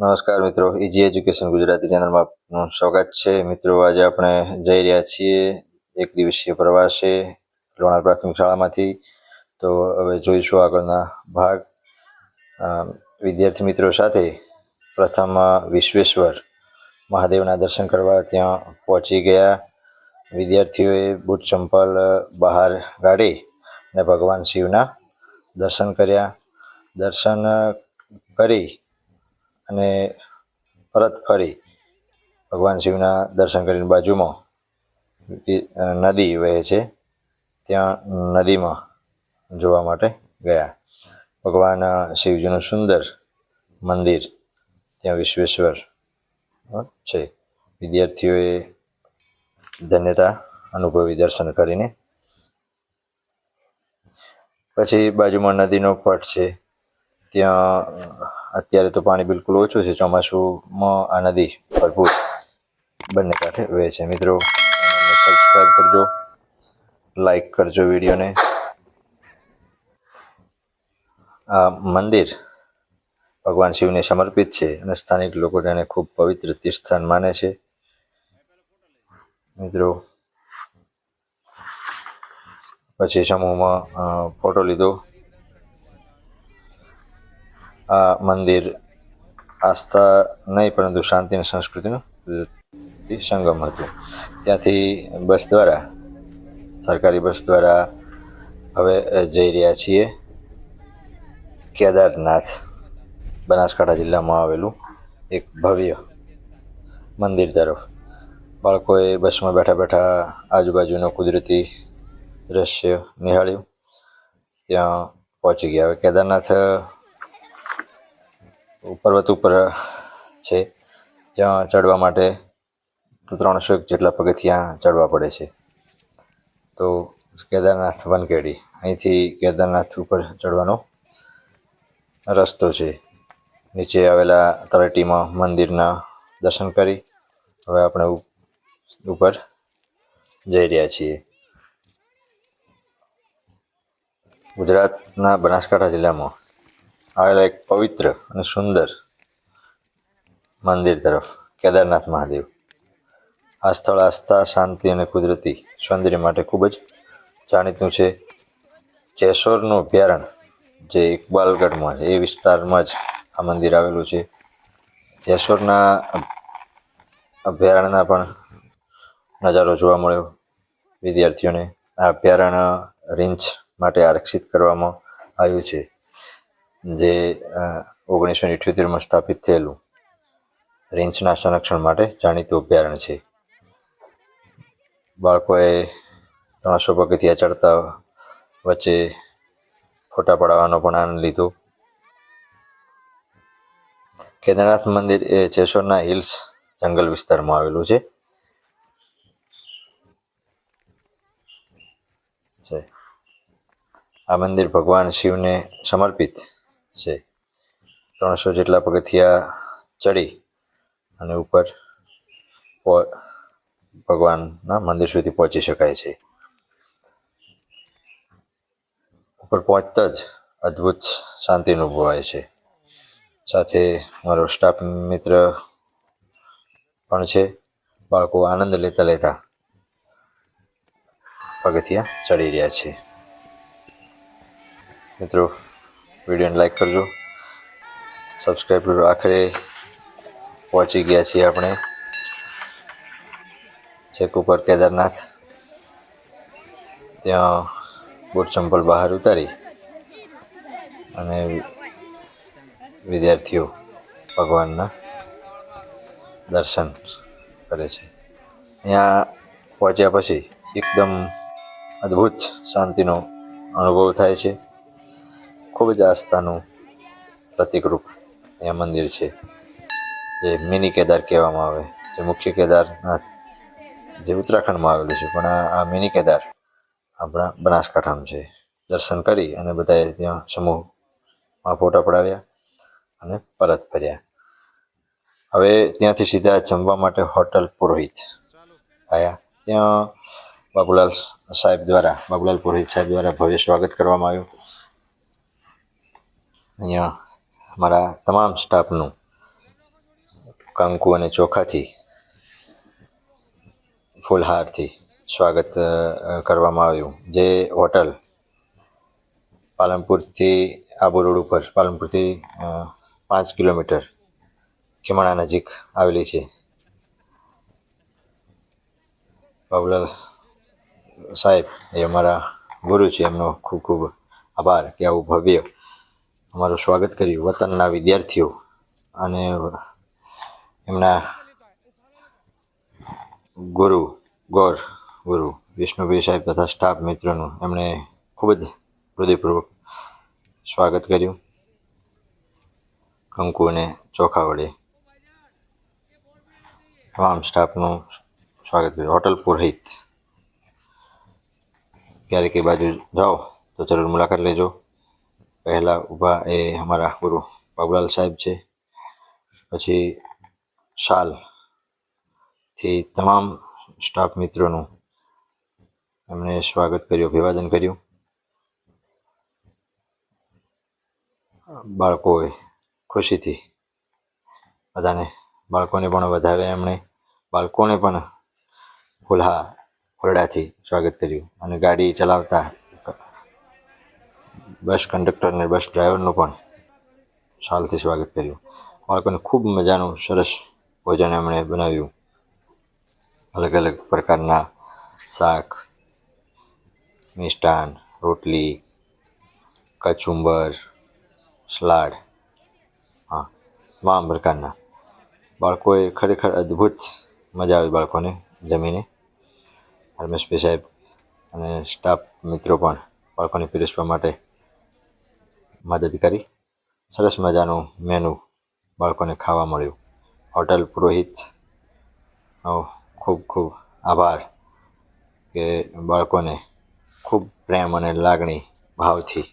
નમસ્કાર મિત્રો EG education Gujarati ચેનલમાં આપનું સ્વાગત છે. મિત્રો, આજે આપણે જઈ રહ્યા છીએ એક દિવસીય પ્રવાસે લોણાર પ્રાથમિક શાળામાંથી. તો હવે જોઈશું આગળના ભાગ. વિદ્યાર્થી મિત્રો સાથે પ્રથમ વિશ્વેશ્વર મહાદેવના દર્શન કરવા ત્યાં પહોંચી ગયા. વિદ્યાર્થીઓએ બુટ ચંપલ બહાર કાઢી અને ભગવાન શિવના દર્શન કર્યા. દર્શન કરી અને પરત ફરી ભગવાન શિવના દર્શન કરીને બાજુમાં નદી વહે છે. ત્યાં નદીમાં જોવા માટે ગયા. ભગવાન શિવજીનું સુંદર મંદિર ત્યાં વિશ્વેશ્વર છે. વિદ્યાર્થીઓએ ધન્યતા અનુભવી દર્શન કરીને. પછી બાજુમાં નદીનો પટ છે. ત્યાં અત્યારે તો પાણી બિલકુલ ઓછું છે, ચોમાસુમાં આ નદી ભરપૂર બંને કાંઠે વહે છે. મિત્રો સબસ્ક્રાઈબ કરજો લાઈક કરજો વિડીયોને. આ મંદિર ભગવાન શિવને સમર્પિત છે અને સ્થાનિક લોકો તેને ખૂબ પવિત્ર તીર્થસ્થાન માને છે. મિત્રો, પછી સમૂહમાં ફોટો લીધો. આ મંદિર આસ્થા નહીં, પરંતુ શાંતિ અને સંસ્કૃતિનું સંગમ હતું. ત્યાંથી બસ દ્વારા, સરકારી બસ દ્વારા હવે જઈ રહ્યા છીએ. કેદારનાથ, બનાસકાંઠા જિલ્લામાં આવેલું એક ભવ્ય મંદિર તરફ. બાળકોએ બસમાં બેઠા બેઠા આજુબાજુનું કુદરતી દ્રશ્ય નિહાળ્યું. ત્યાં પહોંચી ગયા. હવે કેદારનાથ પર્વત ઉપર છે, જ્યાં ચડવા માટે ત્રણસો એક જેટલા પગથિયાં ચડવા પડે છે. તો કેદારનાથ વનકેડી, અહીંથી કેદારનાથ ઉપર ચડવાનો રસ્તો છે. નીચે આવેલા તળેટીમાં મંદિરના દર્શન કરી હવે આપણે ઉપર જઈ રહ્યા છીએ. ગુજરાતના બનાસકાંઠા જિલ્લામાં આવેલા એક પવિત્ર અને સુંદર મંદિર તરફ. કેદારનાથ મહાદેવ. આ સ્થળ આસ્થા, શાંતિ અને કુદરતી સૌંદર્ય માટે ખૂબ જ જાણીતું છે. જેસોરનું અભયારણ્ય જે ઇકબાલગઢમાં છે, એ વિસ્તારમાં જ આ મંદિર આવેલું છે. જેસોરના અભયારણ્યના પણ નજારો જોવા મળ્યો. વિદ્યાર્થીઓને આ અભયારણ્ય રિંચ માટે આરક્ષિત કરવામાં આવ્યું છે. જે ઓગણીસો ઇઠ્યોતેરમાં સ્થાપિત થયેલું રીંછના સંરક્ષણ માટે જાણીતું અભયારણ્ય છે. બાળકોએ ત્રણસો પગથિયા ચડતા વચ્ચે ફોટા પડાવવાનો પણ આનંદ લીધો. કેદારનાથ મંદિર એ ચેશોરના હિલ્સ જંગલ વિસ્તારમાં આવેલું છે. આ મંદિર ભગવાન શિવને સમર્પિત છે. ત્રણસો જેટલા પગથિયા ચડી અને ઉપર ભગવાનના મંદિર સુધી પહોંચી શકાય છે. ઉપર પહોંચતા જ અદ્ભુત શાંતિ અનુભવાય છે. સાથે મારો સ્ટાફ મિત્ર પણ છે. બાળકો આનંદ લેતા લેતા પગથિયા ચડી રહ્યા છે. મિત્રો વિડીયોને લાઈક કરજો. સબસ્ક્રાઈબ કરજો આખરે. પહોંચી ગયા છીએ આપણે. છેક ઉપર કેદારનાથ. ત્યાં બુટ ચંપલ બહાર ઉતારી. અને વિદ્યાર્થીઓ ભગવાનના દર્શન કરે છે. અહીંયા પહોંચ્યા પછી એકદમ અદ્ભુત શાંતિનો અનુભવ થાય છે. ખૂબ જ આસ્થાનું પ્રતિકરૂપ અહીંયા મંદિર છે, જે મિની કેદાર કહેવામાં આવે, જે મુખ્ય કેદારનાથ જે ઉત્તરાખંડમાં આવેલું છે. પણ આ મિની કેદાર આપણા બનાસકાંઠાનું છે. દર્શન કરી અને બધાએ ત્યાં સમૂહમાં ફોટા પડાવ્યા અને પરત ફર્યા. હવે ત્યાંથી સીધા જમવા માટે હોટલ પુરોહિત આવ્યા ત્યાં બાબુલાલ સાહેબ દ્વારા, બાબુલાલ પુરોહિત સાહેબ દ્વારા ભવ્ય સ્વાગત કરવામાં આવ્યું. અહીંયા મારા તમામ સ્ટાફનું કંકુ અને ચોખાથી ફૂલહારથી સ્વાગત કરવામાં આવ્યું. જે હોટલ પાલનપુરથી આબુ રોડ ઉપર, પાલનપુરથી પાંચ કિલોમીટર ખીમણા નજીક આવેલી છે. બાબુલાલ સાહેબ, એ અમારા ગુરુ છે. એમનો ખૂબ ખૂબ આભાર કે આવું ભવ્ય અમારું સ્વાગત કર્યું વતનના વિદ્યાર્થીઓ અને એમના ગુરુ, ગોર ગુરુ વિષ્ણુભાઈ સાહેબ તથા સ્ટાફ મિત્રોનું એમણે ખૂબ જ હૃદયપૂર્વક સ્વાગત કર્યું. કંકુ અને ચોખા વડે તમામ સ્ટાફનું સ્વાગત કર્યું. હોટલ પુરોહિત. ક્યારેક એ બાજુ જાઓ તો જરૂર મુલાકાત લેજો. પહેલાં ઊભા એ અમારા ગુરુ બાબુલાલ સાહેબ છે. પછી શાલથી તમામ સ્ટાફ મિત્રોનું એમણે સ્વાગત કર્યું, અભિવાદન કર્યું. બાળકોએ ખુશીથી બધાને, બાળકોને પણ વધાવ્યા એમણે, બાળકોને પણ ખુલ્હા ખોરડાથી સ્વાગત કર્યું અને ગાડી ચલાવતા બસ કંડક્ટર અને બસ ડ્રાઈવરનું પણ શાલથી સ્વાગત કર્યું. બાળકોને ખૂબ મજાનું સરસ ભોજન એમણે બનાવ્યું. અલગ અલગ પ્રકારના શાક, મિષ્ટાન, રોટલી, કચુંબર, સલાડ, હા, તમામ પ્રકારના. બાળકોએ ખરેખર અદ્ભુત મજા આવી બાળકોને જમીને. હરમેશભાઈ સાહેબ અને સ્ટાફ મિત્રો પણ બાળકોને પીરસવા માટે મદદ કરી. સરસ મજાનું મેનુ બાળકોને ખાવા મળ્યું. હોટલ પુરોહિત ખૂબ ખૂબ આભાર કે બાળકોને ખૂબ પ્રેમ અને લાગણી ભાવથી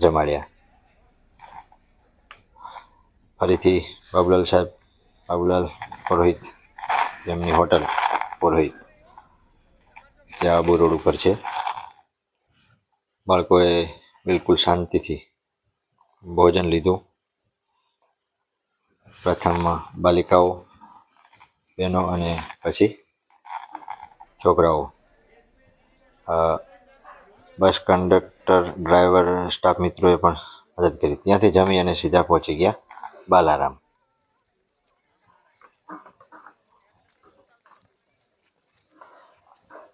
જમાડ્યા. ફરીથી બાબુલાલ સાહેબ, બાબુલાલ પુરોહિત જેમની હોટલ પુરોહિત જે આબુ રોડ ઉપર છે. બાળકોએ બિલકુલ શાંતિથી ભોજન લીધું. પ્રથમ બાલિકાઓ, બહેનો અને પછી છોકરાઓ. બસ કંડક્ટર, ડ્રાઈવર, સ્ટાફ મિત્રોએ પણ મદદ કરી. ત્યાંથી જમી અને સીધા પહોંચી ગયા બાલારામ.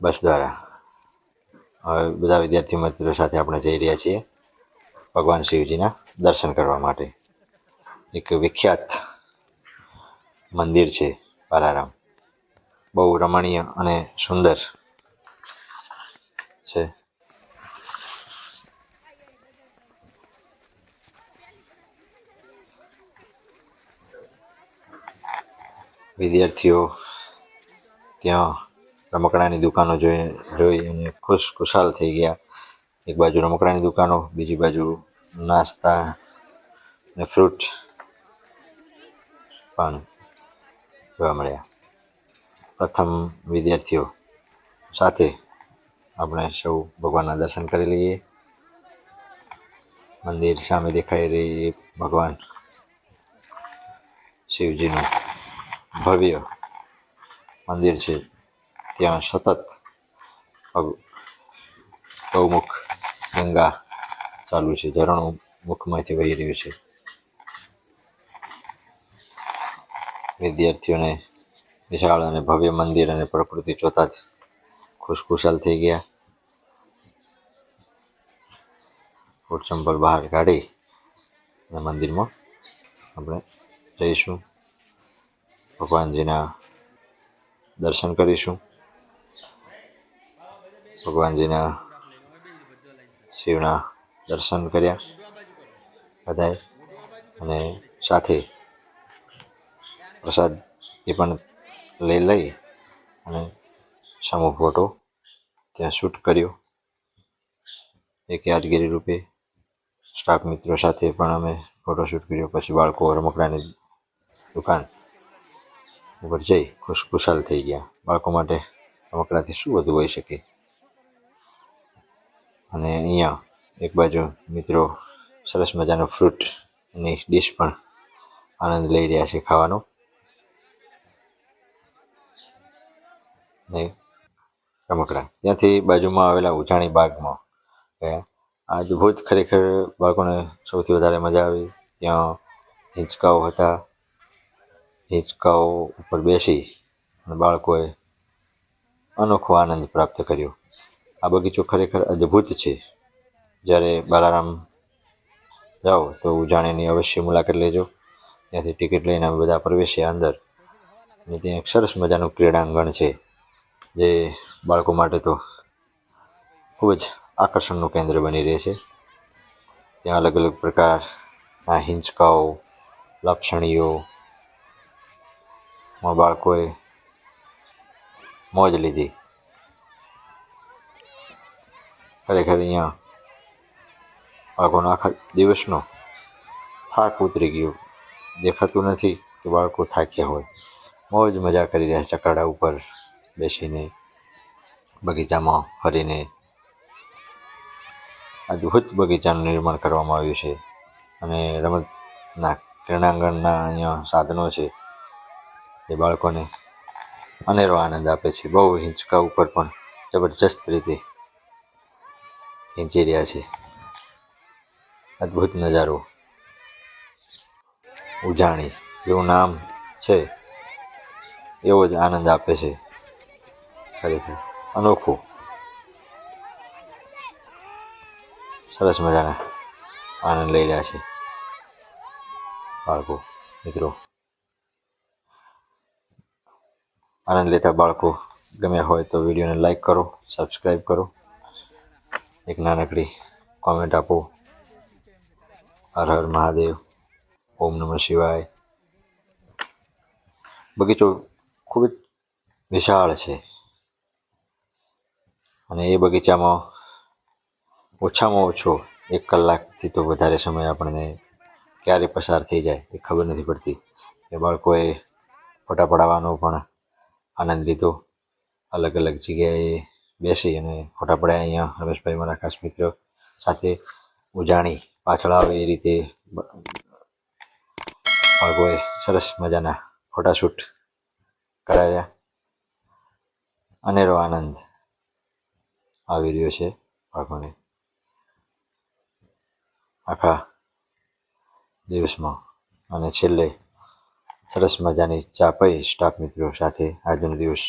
બસ દ્વારા. બધા વિદ્યાર્થી મિત્રો સાથે આપણે જઈ રહ્યા છીએ ભગવાન શિવજીના દર્શન કરવા માટે. એક વિખ્યાત મંદિર છે બાલારામ. બહુ રમણીય અને સુંદર છે. વિદ્યાર્થીઓ ત્યાં રમકડાની દુકાનો જોઈ જોઈ અને ખુશ, ખુશાલ થઈ ગયા. એક બાજુ રમકડાની દુકાનો, બીજી બાજુ નાસ્તા ને ફ્રૂટ પણ જોવા મળ્યા. પ્રથમ વિદ્યાર્થીઓ સાથે આપણે સૌ ભગવાનના દર્શન કરી લઈએ. મંદિર સામે દેખાઈ રહી ભગવાન શિવજીનું ભવ્ય મંદિર છે. ત્યાં સતત બહુમુખ ગંગા ચાલુ છે ઝરણું મુખમાંથી વહી રહ્યું છે વિદ્યાર્થીઓને વિશાળ અને ભવ્ય મંદિર અને પ્રકૃતિ જોતા જ ખુશખુશાલ થઈ ગયા ફૂટ ચંપલ બહાર કાઢી અને મંદિરમાં આપણે જઈશું ભગવાનજીના દર્શન કરીશું ભગવાનજીના શિવના દર્શન કર્યા બધાએ અને સાથે પ્રસાદ એ પણ લઈ લઈ અને સમૂહ ફોટો ત્યાં શૂટ કર્યો. એક યાદગીરી રૂપે સ્ટાફ મિત્રો સાથે પણ અમે ફોટો શૂટ કર્યો. પછી બાળકો રમકડાની દુકાન ઉપર જઈ ખુશખુશાલ થઈ ગયા. બાળકો માટે રમકડાથી શું વધુ હોઈ શકે? અને અહીંયા એક બાજુ મિત્રો સરસ મજાનો ફ્રૂટની ડીશ પણ આનંદ લઈ રહ્યા છે ખાવાનો. ને રમકડા. ત્યાંથી બાજુમાં આવેલા ઉજાણી બાગમાં ગયા આ ખરેખર બાળકોને સૌથી વધારે મજા આવી. ત્યાં હિંચકાઓ હતા. હિંચકાઓ ઉપર બેસી અને બાળકોએ અનોખો આનંદ પ્રાપ્ત કર્યો. આ બગીચો ખરેખર અદ્ભુત છે. જ્યારે બાલારામ જાઓ તો ઉજાણીની અવશ્ય મુલાકાત લેજો. ત્યાંથી ટિકિટ લઈને અમે બધા પ્રવેશ્યા અંદર. અને ત્યાં એક સરસ મજાનું ક્રીડાંગણ છે, જે બાળકો માટે તો ખૂબ જ આકર્ષણનું કેન્દ્ર બની રહે છે. ત્યાં અલગ અલગ પ્રકારના હિંચકાઓ લપસણીઓ બાળકોએ મોજ લીધી. ખરેખર અહીંયા બાળકોનો આખા દિવસનો થાક ઉતરી ગયો. દેખાતું નથી કે બાળકો થાક્યા હોય. મોજ મજા કરી રહ્યા ચકરડા ઉપર બેસીને, બગીચામાં ફરીને. અદ્ભુત બગીચાનું નિર્માણ કરવામાં આવ્યું છે અને રમતના ક્રીડાંગણના અહીંયા સાધનો છે. એ બાળકોને અનેરો આનંદ આપે છે. બહુ હિંચકા ઉપર પણ જબરજસ્ત રીતે હિંચી રહ્યા છે. અદ્ભુત નજારો. ઉજાણી, જેવું નામ છે, એવો જ આનંદ આપે છે. ખરેખર અનોખો. સરસ મજાના આનંદ લઈ રહ્યા છે. બાળકો, મિત્રો. આનંદ લેતા બાળકો ગમ્યા હોય તો વિડીયોને લાઈક કરો, સબસ્ક્રાઈબ કરો. એક નાનકડી કોમેન્ટ આપો. હર હર મહાદેવ. ઓમ નમઃ શિવાય. બગીચો ખૂબ જ વિશાળ છે. અને એ બગીચામાં ઓછામાં ઓછો એક કલાકથી તો વધારે સમય આપણને ક્યારે પસાર થઈ જાય એ ખબર નથી પડતી. એ બાળકોએ ફોટા પડાવવાનો પણ આનંદ લીધો. અલગ અલગ જગ્યાએ બેસી અને ફોટા પડ્યા અહીંયા રમેશભાઈ મારા ખાસ મિત્ર સાથે ઉજાણી પાછળ આવે એ રીતે ભાગોએ સરસ મજાના ફોટાશૂટ કરાવ્યા. અનેરો આનંદ આવી રહ્યો છે બાળકોને આખા દિવસમાં અને છેલ્લે સરસ મજાની ચાપઈ સ્ટાફ મિત્રો સાથે આજનો દિવસ